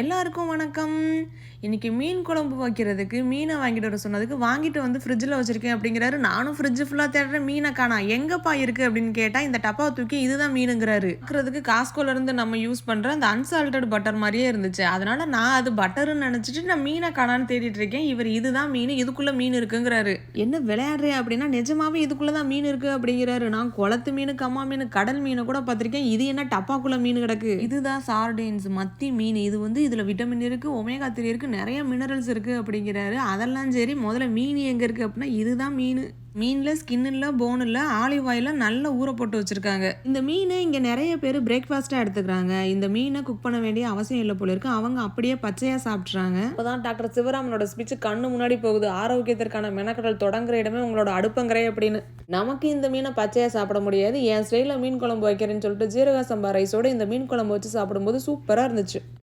எல்லாருக்கும் வணக்கம். இன்றைக்கி மீன் குழம்பு வைக்கிறதுக்கு மீனை வாங்கிட்டு வர சொன்னதுக்கு வாங்கிட்டு வந்து ஃப்ரிட்ஜில் வச்சுருக்கேன் அப்படிங்கிறாரு. நானும் ஃப்ரிட்ஜு ஃபுல்லாக தேடுறேன் மீனை காணா. எங்கேப்பா இருக்குது அப்படின்னு கேட்டால் இந்த டப்பாவை தூக்கி இதுதான் மீனுங்கிறாரு. இருக்கிறதுக்கு காஸ்கோலேருந்து நம்ம யூஸ் பண்ணுற அந்த அன்சால்டட் பட்டர் மாதிரியே இருந்துச்சு. அதனால் நான் அது பட்டருன்னு நினச்சிட்டு நான் மீனை காணான்னு தேடிட்டு இருக்கேன். இவர் இதுதான் மீன் இதுக்குள்ளே மீன் இருக்குங்கிறாரு. என்ன விளையாடுறேன் அப்படின்னா நிஜமாவே இதுக்குள்ளே தான் மீன் இருக்குது அப்படிங்கிறாரு. நான் குளத்து மீன் கம்மா மீன் கடல் மீனை கூட பார்த்துருக்கேன். இது என்ன டப்பாக்குள்ளே மீன் கிடக்கு? இதுதான் சார்டின்ஸ் மத்தி மீன். இது வந்து இதுல விட்டமின் இருக்கு ஒமேகா த்ரீ இருக்கு நிறைய மினரல்ஸ் இருக்கு அப்படிங்கிறாரு. அதெல்லாம் சரி முதல்ல மீன் எங்கே இருக்குது அப்படின்னா இதுதான் மீன். மீனில் ஸ்கின் போனில் போன் ஆலிவ் ஆயில நல்லா ஊற போட்டு வச்சிருக்காங்க. இந்த மீனை இங்கே நிறைய பேர் பிரேக்ஃபாஸ்ட்டாக எடுத்துக்கிறாங்க. இந்த மீனை குக் பண்ண வேண்டிய அவசியம் இல்லை போல இருக்கு. அவங்க அப்படியே பச்சையாக சாப்பிட்றாங்க அப்பதான் டாக்டர் சிவராமனோட ஸ்பீச் கண்ணு முன்னாடி போகுது. ஆரோக்கியத்திற்கான மெனக்கடல் தொடங்குற இடமே உங்களோட அடுப்பங்கரை அப்படின்னு. நமக்கு இந்த மீனை பச்சையாக சாப்பிட முடியாது. என் ஸ்டைலில் மீன் குழம்பு வைக்கிறேன்னு சொல்லிட்டு ஜீரக சம்பா ரைஸோட இந்த மீன் குழம்பு வச்சு சாப்பிடும்போது சூப்பராக இருந்துச்சு.